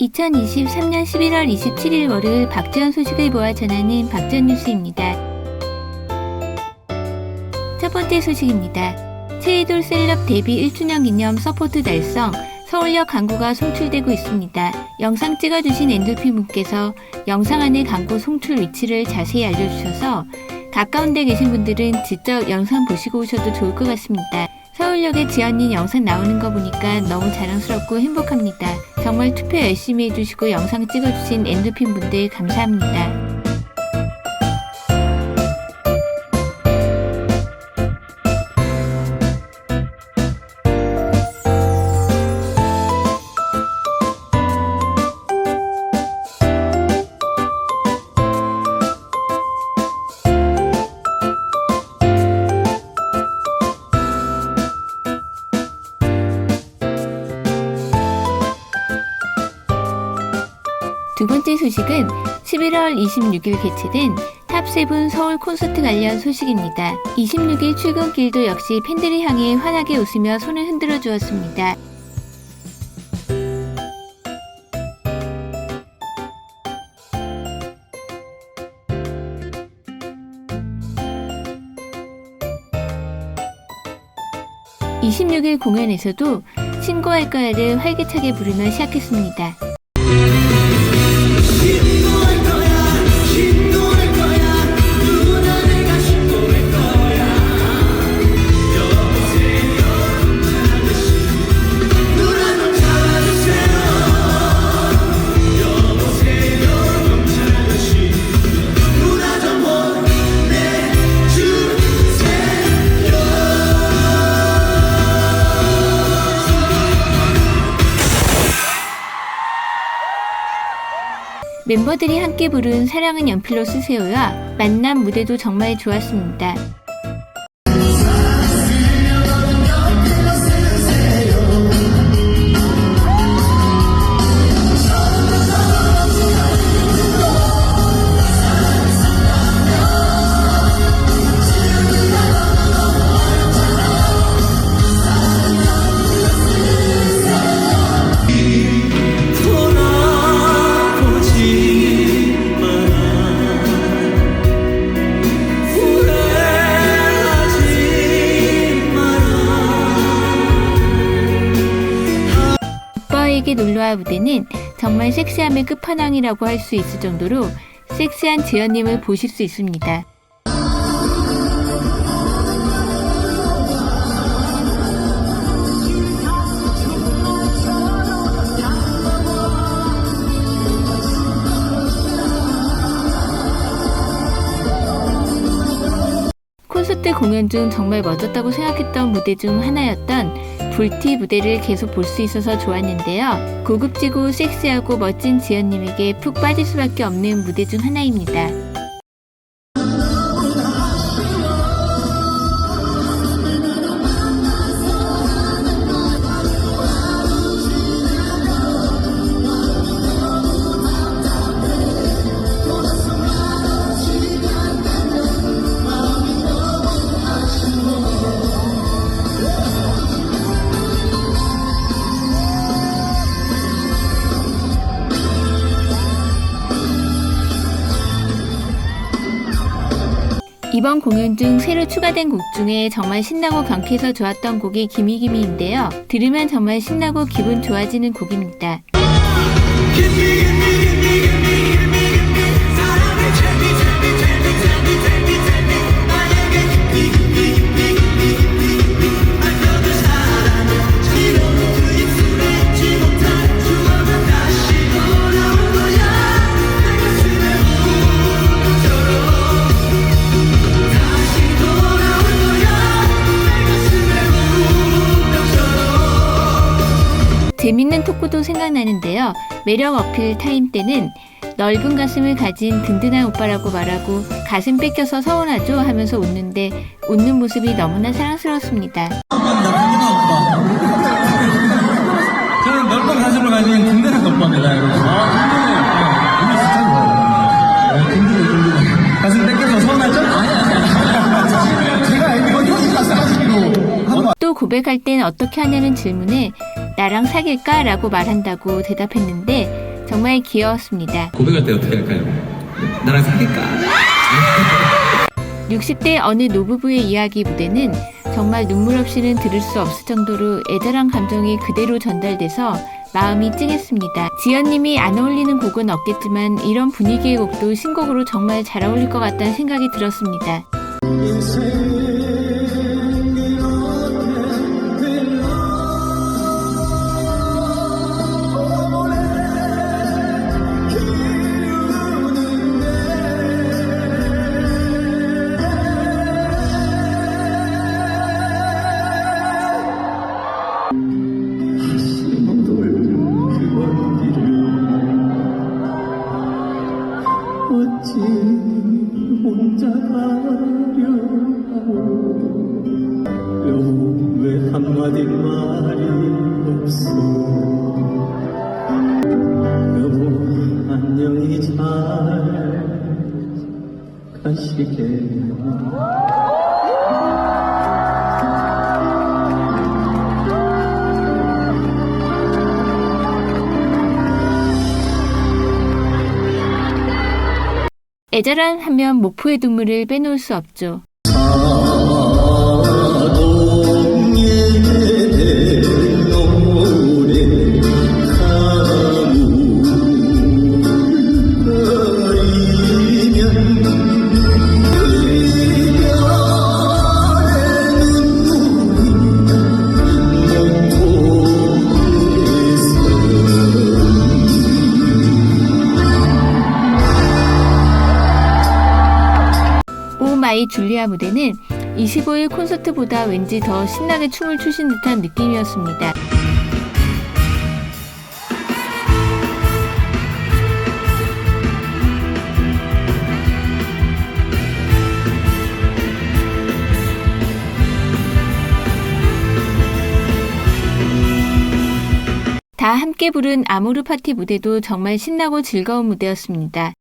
2023년 11월 27일 월요일 박지원 소식을 모아 전하는 박지원 뉴스입니다. 첫 번째 소식입니다. 최이돌 셀럽 데뷔 1주년 기념 서포트 달성 서울역 광고가 송출되고 있습니다. 영상 찍어주신 엔돌피 분께서 영상 안의 광고 송출 위치를 자세히 알려주셔서 가까운 데 계신 분들은 직접 영상 보시고 오셔도 좋을 것 같습니다. 서울역에 지연님 영상 나오는 거 보니까 너무 자랑스럽고 행복합니다. 정말 투표 열심히 해주시고 영상 찍어주신 엔도핀 분들 감사합니다. 두 번째 소식은 11월 26일 개최된 탑세븐 서울 콘서트 관련 소식입니다. 26일 출근길도 역시 팬들을 향해 환하게 웃으며 손을 흔들어 주었습니다. (26일) 공연에서도 신고할 거야를 활기차게 부르며 시작했습니다. 멤버들이 함께 부른 사랑은 연필로 쓰세요와 만남 무대도 정말 좋았습니다. 놀러와 무대는 정말 섹시함의 끝판왕이라고 할 수 있을 정도로 섹시한 지연님을 보실 수 있습니다. 콘서트 공연 중 정말 멋졌다고 생각했던 무대 중 하나였던 불티 무대를 계속 볼 수 있어서 좋았는데요. 고급지고 섹시하고 멋진 지연님에게 푹 빠질 수밖에 없는 무대 중 하나입니다. 이번 공연 중 새로 추가된 곡 중에 정말 신나고 경쾌해서 좋았던 곡이 기미기미인데요. 들으면 정말 신나고 기분 좋아지는 곡입니다. 깊이 깊이 생각나는데요. 매력 어필 타임 때는 넓은 가슴을 가진 든든한 오빠라고 말하고 가슴 뺏겨서 서운하죠 하면서 웃는데 웃는 모습이 너무나 사랑스럽습니다. 저는 넓은 가슴을 가진 든든한 오빠입니다, 여러분. 아, 든든해요. 이미 진짜 좋아요. 든든해, 든든해. 가슴 뺏겨서 서운하죠? 아니, 아니, 아니. 제가 알고 있는 형이 가슴 가지기로. 또 고백할 땐 어떻게 하냐는 질문에 나랑 사귈까? 라고 말한다고 대답했는데 정말 귀여웠습니다. 고백할 때 어떻게 할까요? 나랑 사귈까? 60대 어느 노부부의 이야기 무대는 정말 눈물 없이는 들을 수 없을 정도로 애절한 감정이 그대로 전달돼서 마음이 찡했습니다. 지연님이 안 어울리는 곡은 없겠지만 이런 분위기의 곡도 신곡으로 정말 잘 어울릴 것 같다는 생각이 들었습니다. 왜 한마디 말이 없어 여보 안녕히 잘 가시게 애절한 하면 목포의 눈물을 빼놓을 수 없죠. 마이 줄리아 무대는 25일 콘서트보다 왠지 더 신나게 춤을 추신 듯한 느낌이었습니다. 다 함께 부른 아모르 파티 무대도 정말 신나고 즐거운 무대였습니다.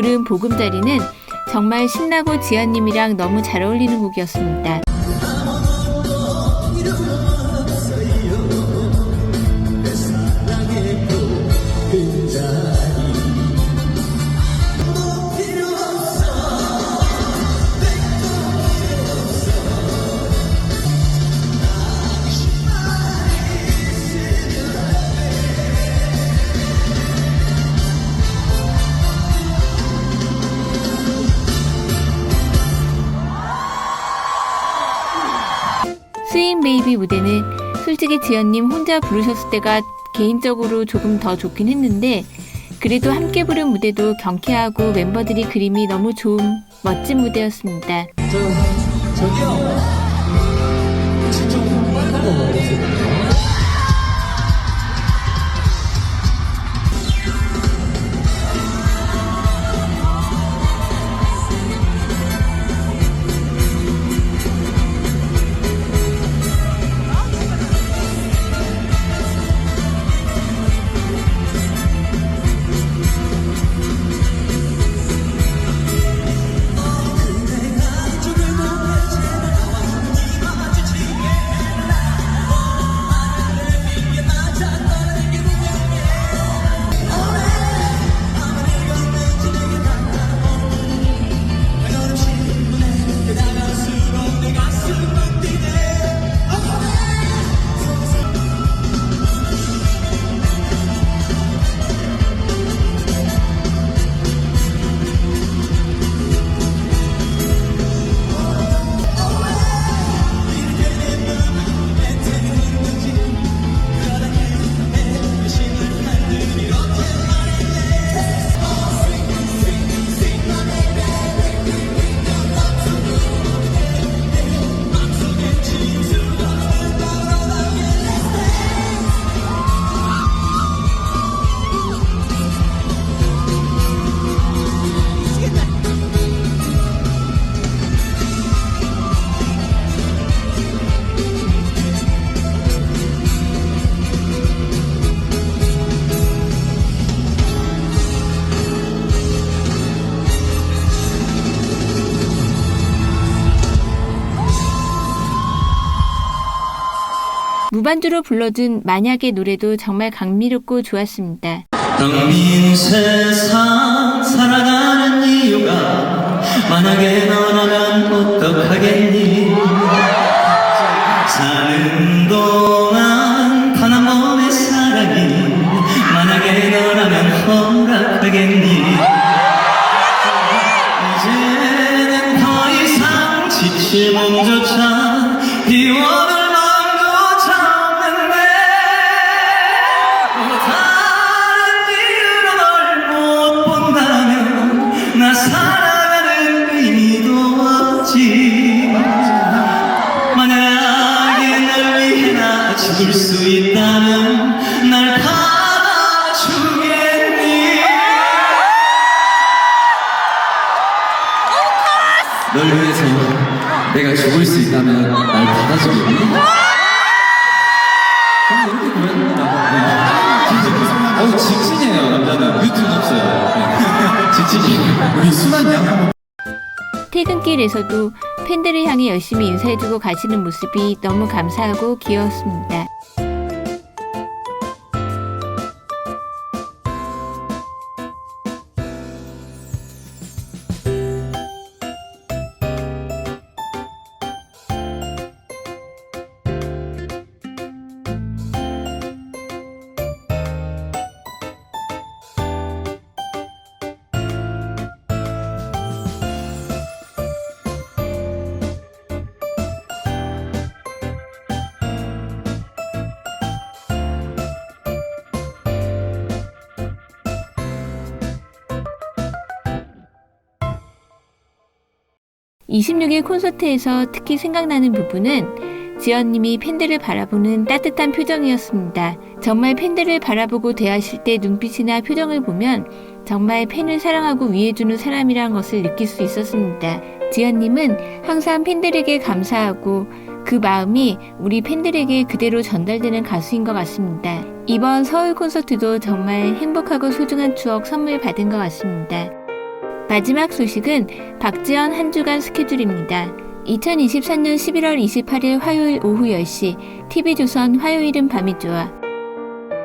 부른 보금자리는 정말 신나고 지연님이랑 너무 잘 어울리는 곡이었습니다. 베이비 무대는 솔직히 지연님 혼자 부르셨을 때가 개인적으로 조금 더 좋긴 했는데 그래도 함께 부른 무대도 경쾌하고 멤버들이 그림이 너무 좋은 멋진 무대였습니다. 무반주로 불러준 만약의 노래도 정말 감미롭고 좋았습니다. 텅빈 세상 살아가는 이유가 만약에 너라면 어떡하겠니 사는 동안 단 한 번의 사랑이 만약에 너라면 허락하겠니 퇴근길에서도 팬들을 향해 열심히 인사해주고 가시는 모습이 너무 감사하고 귀여웠습니다. 이십육 일 콘서트에서 특히 생각나는 부분은 지연님이 팬들을 바라보는 따뜻한 표정이었습니다. 정말 팬들을 바라보고 대하실 때 눈빛이나 표정을 보면 정말 팬을 사랑하고 위해주는 사람이란 것을 느낄 수 있었습니다. 지연님은 항상 팬들에게 감사하고 그 마음이 우리 팬들에게 그대로 전달되는 가수인 것 같습니다. 이번 서울 콘서트도 정말 행복하고 소중한 추억 선물 받은 것 같습니다. 마지막 소식은 박지연 한 주간 스케줄입니다. 2023년 11월 28일 화요일 오후 10시 TV조선 화요일은 밤이 좋아.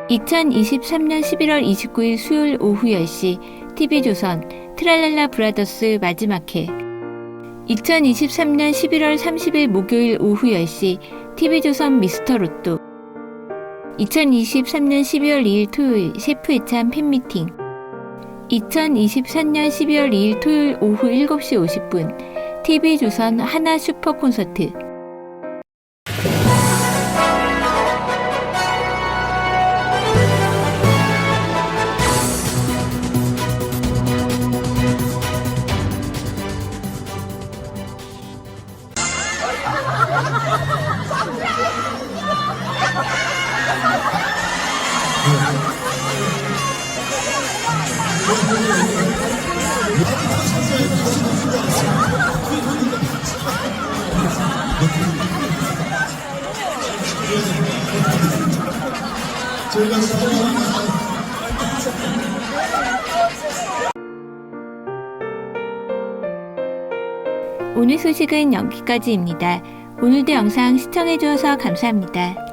2023년 11월 29일 수요일 오후 10시 TV조선 트랄랄라 브라더스 마지막 회. 2023년 11월 30일 목요일 오후 10시 TV조선 미스터 로또. 2023년 12월 2일 토요일 셰프 애찬 팬미팅 2023년 12월 2일 토요일 오후 7시 50분 TV조선 하나 슈퍼 콘서트 오늘 소식은 여기까지입니다. 오늘도 영상 시청해주셔서 감사합니다.